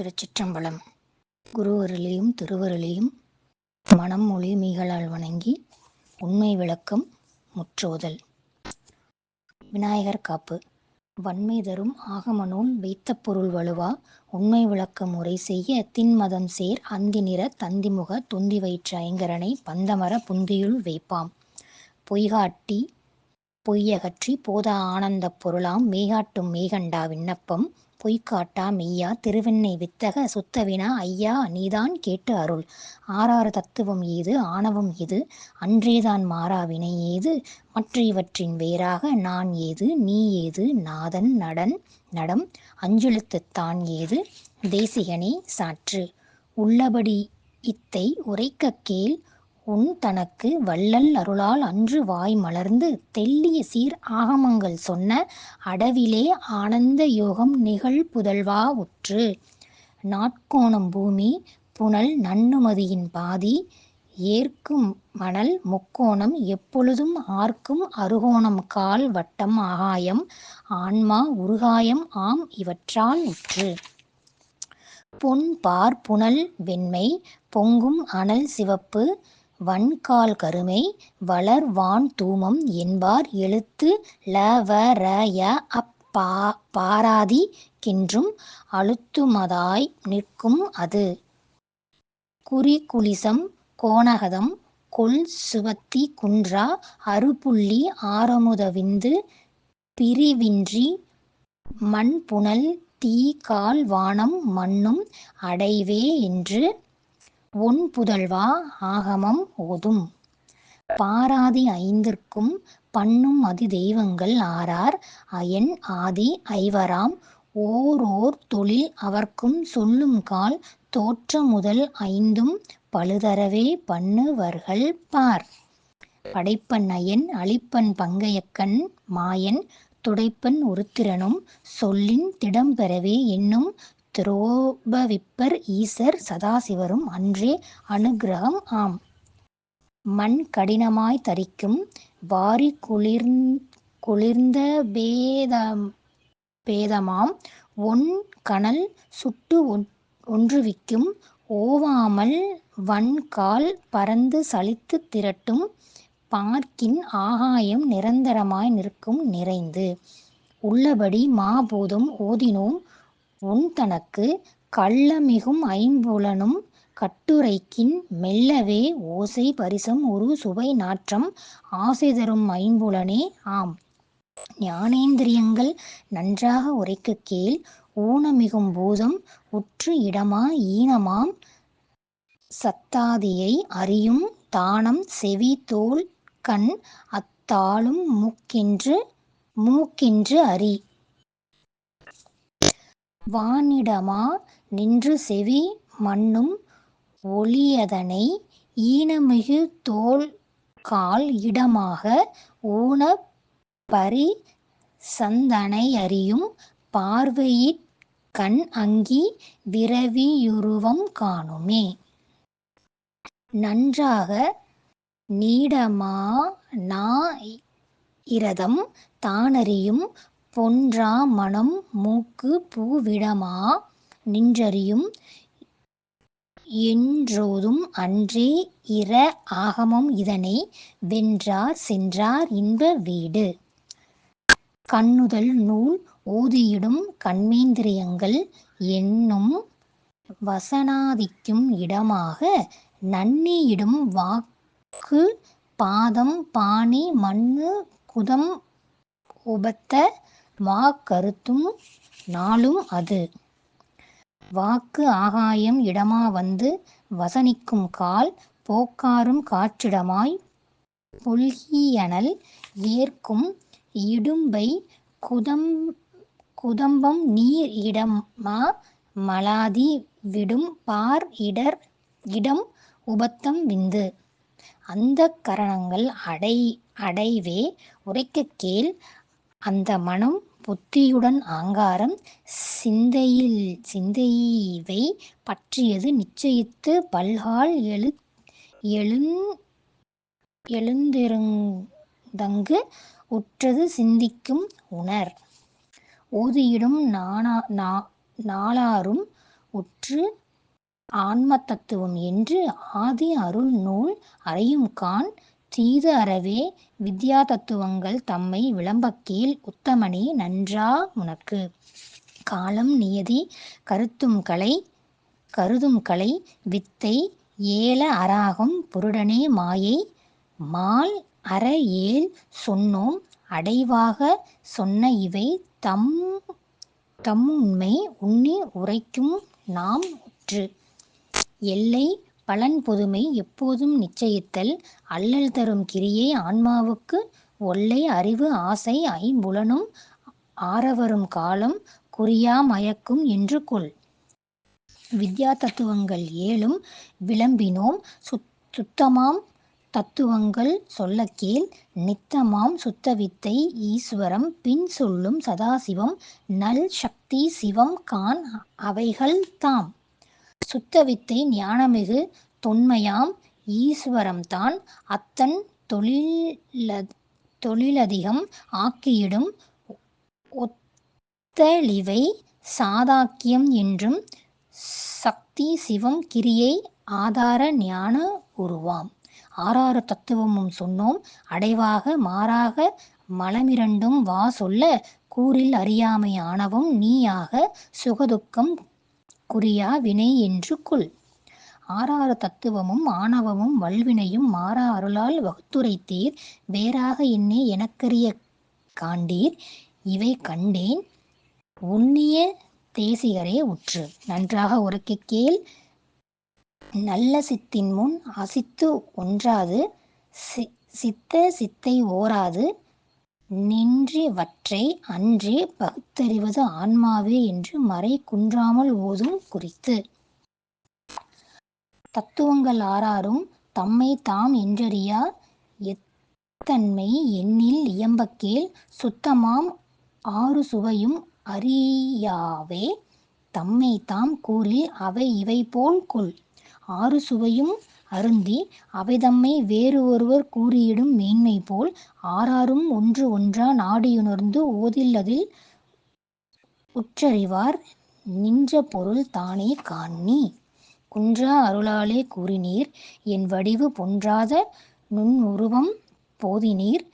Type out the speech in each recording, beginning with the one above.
திருச்சிற்றம்பலம். குரு அருளையும் திருவருளையும் மனம் மொழி மீகளால் வணங்கி உண்மை விளக்கம் முற்றோதல். விநாயகர் காப்பு. வன்மை தரும் ஆகமநூல் வைத்த பொருள் வலுவா உண்மை விளக்க முறை செய்ய தின்மதம் சேர் அந்தி நிற தந்திமுக தொந்தி வயிற்று ஐங்கரனை பந்தமர புந்தியுள் வைப்பாம். பொய்காட்டி பொய்யகற்றி போதா ஆனந்தப் பொருளாம் மேகாட்டும் மேகண்டா விண்ணப்பம் பொய்க்காட்டா மெய்யா? திருவெண்ணை வித்தக சுத்தவினா? ஐயா நீதான் கேட்டு அருள். ஆறாறு தத்துவம் ஏது? ஆணவம் எது? அன்றேதான் மாறாவினை ஏது? மற்ற இவற்றின் வேறாக நான் ஏது? நீ ஏது? நாதன் நடன் நடம் அஞ்செழுத்துத் தான் ஏது? தேசிகனே சாற்று. உள்ளபடி இத்தை உரைக்கக் கேள். உன் தனக்கு வள்ளல் அருளால் அன்று வாய் மலர்ந்து தெள்ளிய சீர் ஆகமங்கள் சொன்ன அடவிலே ஆனந்த யோகம் நிகழ் புதல்வா உற்று. நாட்கோணம் பூமி புனல் நன்னுமதியின் பாதி ஏற்கும் மணல் முக்கோணம் எப்பொழுதும் ஆர்க்கும் அருகோணம் கால் வட்டம் ஆகாயம் ஆன்மா உருகாயம் ஆம் இவற்றால் உற்று. பொன் பார் புனல் வெண்மை பொங்கும் அனல் சிவப்பு வன்கால் கருமை வளர் வான் தூமம் என்பார் எழுத்து ல வ ர ய அப் பா பாராதி கென்றும் அழுத்துமதாய் நிற்கும் அது. குறிகுலிசம் கோணகதம் கொல் சுவத்தி குன்றா அறுபுள்ளி ஆரமுத விந்து பிரிவின்றி மண்புணல் தீ கால் வானம் மண்ணும் அடைவே என்று ஒன் புதல்வா ஆகமம் ஓதும். பாராதி ஐந்திற்கும் பண்ணும் அதி தெய்வங்கள் ஆறார். அயன் ஆதி ஐவராம். ஓரோர் தொழில் அவர்க்கும் சொல்லும் கால் தோற்ற முதல் ஐந்தும் பழுதரவே பண்ணுவர்கள் பார். படைப்பன் அயன் அழிப்பன் பங்கையக்கன் மாயன் துடைப்பன் உருத்திரனும் சொல்லின் திடம்பெறவே என்னும் துரோபவிப்பர் ஈசர் சதாசிவரும் அன்றே அனுகிரகம் ஆம். மண் கடினமாய் தரிக்கும் வாரி குளிர் குளிர்ந்த பேதம் பேதமாம். ஒன் கனல் சுட்டு ஒன்றுவிக்கும் ஓவாமல் வன்கால் பறந்து சலித்து திரட்டும் பார்க்கின் ஆகாயம் நிரந்தரமாய் நிற்கும் நிறைந்து. உள்ளபடி மாபூதம் ஓதினோம் உன் தனக்கு கள்ளமிகும் ஐம்புலனும் கட்டுரைக்கின் மெல்லவே ஓசை பரிசம் ஒரு சுவை நாற்றம் ஆசை தரும் ஐம்புலனே ஆம். ஞானேந்திரியங்கள் நன்றாக உரைக்க கேள். ஊனமிகும் பூதம் உற்று இடமா ஈனமாம். சத்தாதியை அறியும் தானம் செவி தோல் கண் அத்தாளும் மூக்கென்று மூக்கென்று அறி வானிடமா நின்று செவி மண்ணும் ஒளியதனை ஈனமிகு தோல் கால் இடமாக ஊனப் பரி சந்தனையறியும் பார்வையிற் கண் அங்கி விரவியுருவம் காணுமே. நன்றாக நீடமா நா இரதம் தானறியும் பொன்றா மனம் மூக்கு பூவிடமா நின்றறியும் என்றோதும் அன்றே இர ஆகமம் இதனை வென்றார் சென்றார் இன்ப வீடு. கண்ணுதல் நூல் ஊதியிடும் கண்மேந்திரியங்கள் என்னும் வசனாதிக்கும் இடமாக நன்னியிடும் வாக்கு பாதம் பாணி மண்ணு குதம் உபத்த வாக்கருத்தும் நாளும் அது. வாக்கு ஆகாயம் இடமா வந்து வசனிக்கும் கால் போக்காரும் காற்றிடமாய் பொல்கியனல் ஏற்கும் இடும்பை குதம் குதம்பம் நீர் இடமா மலாதி விடும் பார் இடர் இடம் உபத்தம் விந்து. அந்த கரணங்கள் அடை அடைவே உரைக்க கேள் அந்த மனம் புத்தியுடன் ஆங்காரம் சிந்தையில் சிந்தையவை பற்றியது நிச்சயித்து பல்கால் எழு எழுந் எழுந்திருந்தங்கு உற்றது சிந்திக்கும் உணர். ஓதியிடும் நானா நா நாளாரும் உற்று ஆன்ம தத்துவம் என்று ஆதி அருள் நூல் அறையும் கான் தீது அறவே வித்யா தத்துவங்கள் தம்மை விளம்பக்கீழ் உத்தமனே நன்றா உனக்கு. காலம் நியதி கருத்தும்கலை கருதும்கலை வித்தை ஏல அராகம் புருடனே மாயை மால் அற ஏழ் சொன்னோம் அடைவாக சொன்ன இவை தம் தம்முண்மை உண்ணி உரைக்கும் நாம் உற்று. எல்லை பலன் பொதுமை எப்போதும் நிச்சயித்தல் அல்லல் தரும் கிரியை ஆன்மாவுக்கு ஒல்லை அறிவு ஆசை ஐம்புலனும் ஆரவரும் காலம் குறியா மயக்கும் என்று கொள். வித்யா தத்துவங்கள் ஏழும் விளம்பினோம். சுத்தமாம் தத்துவங்கள் சொல்லக்கேள். நித்தமாம் சுத்தவித்தை ஈஸ்வரம். பின் சொல்லும் சதாசிவம். நல் சக்தி சிவம் கான் அவைகள்தாம் சுத்தவித்தை ஞானமிகு தொன்மையாம் ஈஸ்வரம்தான் அத்தன் தொழில தொழிலதிகம் ஆக்கியிடும் ஒத்தழிவை சாதாக்கியம் என்றும் சக்தி சிவம் கிரியை ஆதார ஞான உருவாம். ஆறாறு தத்துவமும் சொன்னோம் அடைவாக மாறாக மலமிரண்டும் வா சொல்ல கூறில் அறியாமை ஆணவம் நீயாக சுகதுக்கம் குறியா வினை என்று கொள். ஆறாறு தத்துவமும் ஆணவமும் வல்வினையும் மாறா அருளால் வகுத்துரைத்தீர். வேறாக என்னே எனக்கரிய காண்டீர். இவை கண்டேன். உன்னிய தேசிகரே உற்று. நன்றாக உரைக்கக் கேள். நல்ல சித்தின் முன் அசித்து ஒன்றாது. சித்த சித்தை ஓராது. நின்றிவற்றை அன்றே பகுத்தறிவது ஆன்மாவே என்று மறை குன்றாமல் ஓதும் குறித்து. தத்துவங்கள் ஆறாரும் தம்மை தாம் என்றறியா எத்தன்மை எண்ணில் இயம்பக்கேல் சுத்தமாம் ஆறு சுவையும் அறியாவே தம்மை தாம் கூறில் அவை இவை போல் கொள். ஆறு சுவையும் அருந்தி அவைதம்மை வேறு ஒருவர் கூறியிடும் மேன்மை போல் ஆறாரும் ஒன்று ஒன்றா நாடியுணர்ந்து ஓதில்லதில் உற்றறிவார். நின்ற பொருள் தானே காணி குன்றா அருளாலே கூறினீர். என் வடிவு பொன்றாத நுண் உருவம் போதினீர்.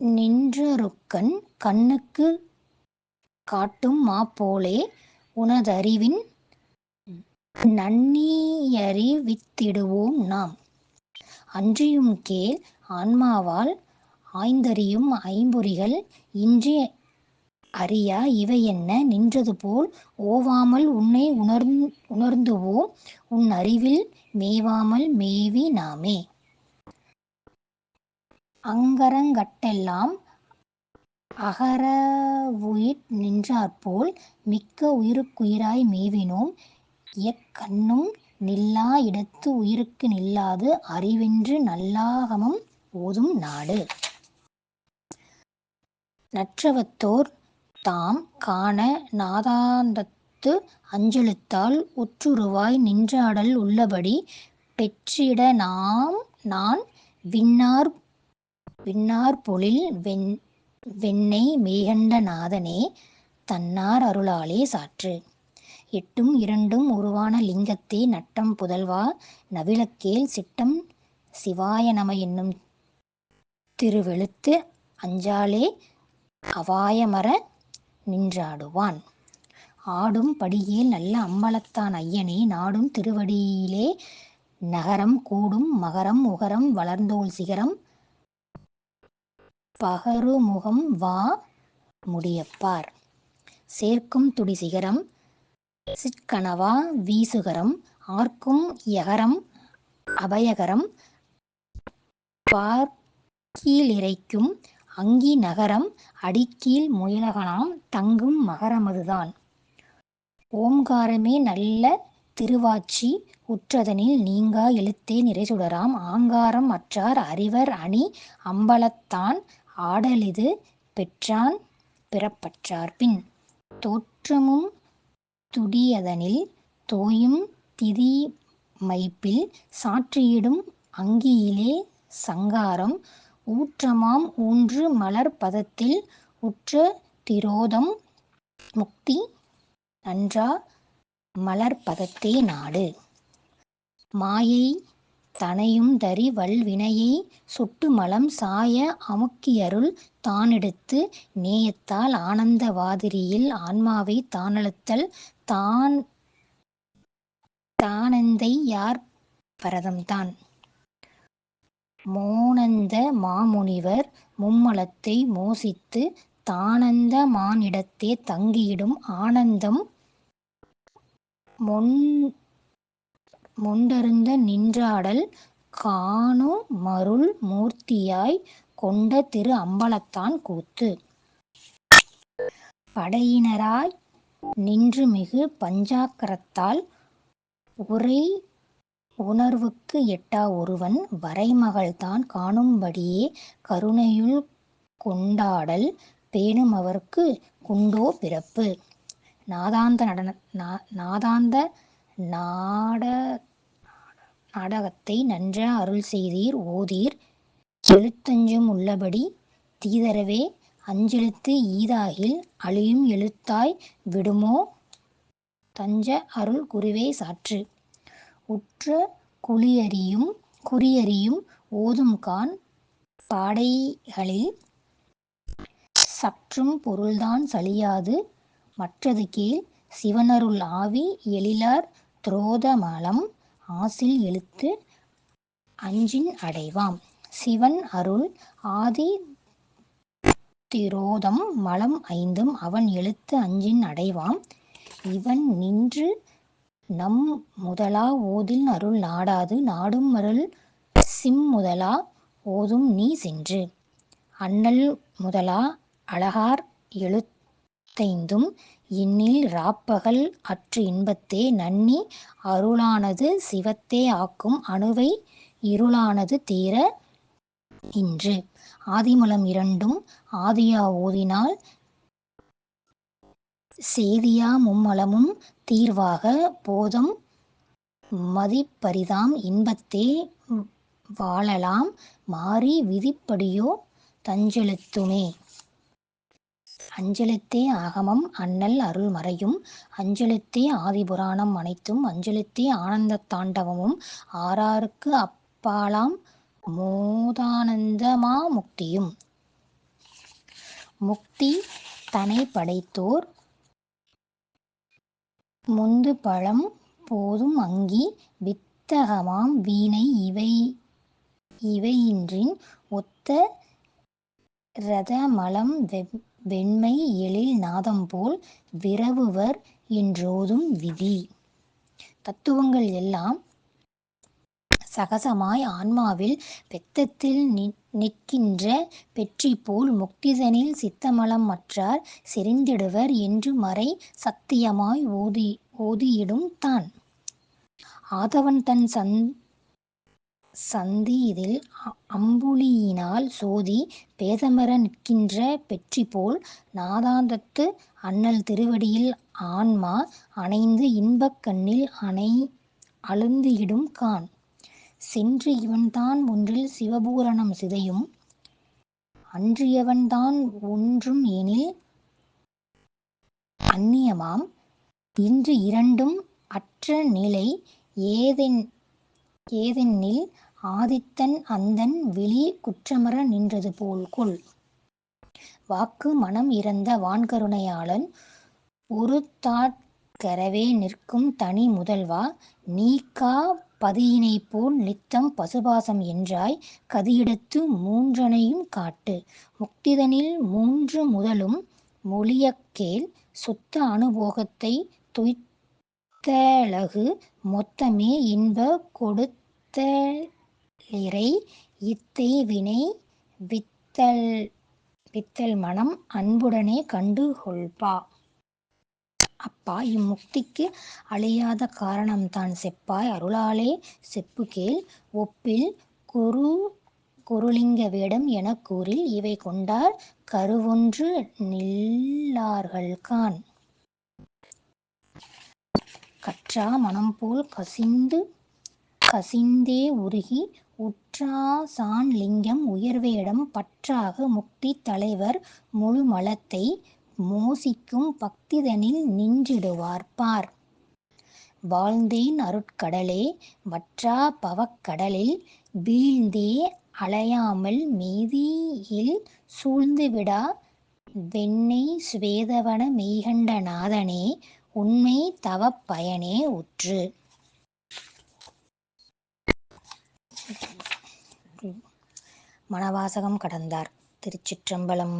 நின்றருக்கன் கண்ணுக்கு காட்டும் மாப்போலே உனதறிவின் நண்ணியறிவித்திடுவோம் நாம். அன்றியும் கேள் ஆன்மாவால் ஆய்ந்தறியும் ஐம்பொறிகள் இன்றி அறியா இவை என்ன? நின்றது போல் ஓவாமல் உன்னை உணர் உணர்ந்துவோம் உன் அறிவில் மேவாமல் மேவி நாமே. அங்கரங்கட்டெல்லாம் அகரவுயிர் நின்றாற்போல் மிக்க உயிருக்குயிராய் மேவினோம். எக்கண்ணும் நில்லா இடத்து உயிருக்கு நில்லாது அறிவென்று நல்லாகமம் ஓதும் நாடு. நற்றவத்தோர் தாம் காண நாதாந்தத்து அஞ்செழுத்தால் உற்றுருவாய் நின்றாடல் உள்ளபடி பெற்றிட நாம் நான் விண்ணார் பொழில் வெண்ணெய் மேகண்ட நாதனே தன்னார் அருளாலே சாற்று. எட்டும் இரண்டும் உருவான லிங்கத்தே நட்டம் புதல்வா நவிலக்கேல் சிட்டம் சிவாயநம என்னும் திருவெழுத்து அஞ்சாலே அவாயமற நின்றாடுவான். ஆடும் படியேல் நல்ல அம்பலத்தான் ஐயனே நாடும் திருவடியிலே நகரம் கூடும் மகரம் உகரம் வளர்ந்தோள் சிகரம் பகருமுகம் வா முடியப்பார். சேர்க்கும் துடி சிகரம் சிற்கனவா வீசுகரம் ஆர்க்கும் யகரம் அபயகரம் பார்க்கீழிரைக்கும் அங்கி நகரம் அடிக்கீழ் முயலகனாம் தங்கும் மகரமதுதான். ஓம்காரமே நல்ல திருவாச்சி உற்றதனில் நீங்கா எழுத்தே நிறைசுடராம் ஆங்காரம் அற்றார் அறிவர் அணி அம்பலத்தான் ஆடலிது பெற்றான் பிறப்பற்றார் பின். தோற்றமும் துடியதனில் தோயும் திதிமைப்பில் சாற்றியிடும் அங்கியிலே சங்காரம் ஊற்றமாம் ஊன்று மலர் பதத்தில் உற்ற திரோதம் முக்தி நன்றா மலர்பதத்தே நாடு. மாயை தனையும் தரி வல்வினையை சுட்டுமலம் சாய அமுக்கியருள் தானெடுத்து நேயத்தால் ஆனந்த வாதிரியில் ஆன்மாவைத் தானழுத்தல் தான் தானந்தை யார் பரதம்தான் மோனந்த மாமுனிவர் மும்மலத்தை மோசித்து தானந்த மானிடத்தே தங்கியிடும் ஆனந்தம் மொன் மொண்டருந்த நின்றாடல் காணுமருள் மூர்த்தியாய் கொண்ட திரு அம்பலத்தான் கூத்து. படையினராய் நின்றுமிகு பஞ்சாக்கரத்தால் உரையுணர்வுக்கு எட்டா ஒருவன் வரைமகள்தான் காணும்படியே கருணையுள் கொண்டாடல் பேணுமவர்க்குக் குண்டோ பிறப்பு. நாதாந்த நடன நாதாந்த நாட நாடகத்தை நன்ற அருள் செய்தீர் ஓதீர் எழுத்தஞ்சும் உள்ளபடி தீதரவே அஞ்செழுத்து ஈதாகில் அழியும் எழுத்தாய் விடுமோ தஞ்ச அருள் குருவே சாற்று. உற்ற குறியறியும் ஓதும்காண் பாடைகளில் சற்றும் பொருள்தான் சலியாது மற்றது கீழ் சிவனருள் ஆவி எழிலார் துரோதமலம் ஆசில் எழுத்து அஞ்சின் அடைவாம். சிவன் அருள் ஆதி திரோதம் மலம் ஐந்தும் அவன் எழுத்து அஞ்சின் அடைவாம் இவன் நின்று நம் முதலா ஓதில் அருள் நாடாது நாடும் அருள் சிம் முதலா ஓதும் நீ சென்று. அண்ணல் முதலா அழகார் எழுத்தைந்தும் எண்ணில் ராப்பகல் அற்று இன்பத்தே நன்னி அருளானது சிவத்தே ஆக்கும் அணுவை இருளானது தீர இன்று. ஆதிமலம் இரண்டும் ஆதியா ஓதினால் சேதியா மும்மலமும் தீர்வாக போதம் மதிப்பரிதாம் இன்பத்தே வாழலாம் மாறி விதிப்படியோ தஞ்செழுத்துமே. அஞ்செழுத்தே அகமம் அண்ணல் அருள்மறையும் அஞ்செழுத்தே ஆதிபுராணம் அனைத்தும் அஞ்செழுத்தே ஆனந்த தாண்டவமும் ஆறாருக்கு அப்பாலாம் மோதானந்தமா முக்தியும். முக்தி தனை படைத்தோர். முந்து பழம் போதும் அங்கி வித்தகமாம் வீணை இவை. இவையின்றின் ஒத்த ரதமலம் வெண்மை எழில் நாதம் போல் விரவுவர் என்றோதும் விதி. தத்துவங்கள் எல்லாம் சகசமாய் ஆன்மாவில் பெத்தத்தில் நிற்கின்ற பெற்றி போல் முக்திதனில் சித்தமலம் மற்றார் செறிந்திடுவர் என்று மறை சத்தியமாய் ஓதி ஓதியிடும் தான். ஆதவன் தன் சந் சந்தி இதில் அம்புலியினால் சோதி பேதமர நிற்கின்ற பெற்றிபோல் நாதாந்தத்து அண்ணல் திருவடியில் ஆன்மா அணைந்து இன்பக் கண்ணில் அழுந்தியிடும் கான் சென்று இவன்தான் ஒன்றில் சிவபூரணம் சிதையும். அன்றியவன்தான் ஒன்றும் எனில் அந்நியமாம். இன்று இரண்டும் அற்ற நிலை ஏதென் ஏதென்னில் ஆதித்தன் அந்தண் விழி குற்றமற நின்றதுபோல் கொள். வாக்கு மனம் இறந்த வான்கருணையாளன் ஒருதாட்கரவே நிற்கும் தனி முதல்வா நீக்கா பதியினைப்போல் நித்தம் பசுபாசம் என்றாய் கதியிடத்து மூன்றனையும் காட்டு. முக்திதனில் மூன்று முதலும் மொழியக்கேள் சுத்த அனுபோகத்தை துய்த்தழகு மொத்தமே இன்ப கொடுத்தலிரை இத்தை வினை வித்தல் வித்தல் வித்தல்மனம் அன்புடனே கண்டு கொள்பா. செப்பாய் இம்முக்திக்கு அழியாத காரணம்தான். செப்பாய் அருளாலே செப்புகேள் ஒப்பில் குரு குருலிங்க வேடம் எனக் கூறில் இவை கொண்டார் கருவொன்று நில்லார்கள்கான் கற்றா மனம் போல் கசிந்து கசிந்தே உருகி உற்றாசான் லிங்கம் உயர்வேடம் பற்றாக முக்தி தலைவர் முழுமலத்தை மோசிக்கும் பக்திதனில் நின்றிடுவார் பார். வாழ்ந்தேன் அருட்கடலே வற்றா பவக்கடலில் வீழ்ந்தே அலையாமல் மீதியில் சூழ்ந்துவிடா வெண்ணெய் சுவேதவன மெய்கண்ட நாதனே உண்மைத் தவப்பயனே உற்று. மணவாசகம் கடந்தார். திருச்சிற்றம்பலம்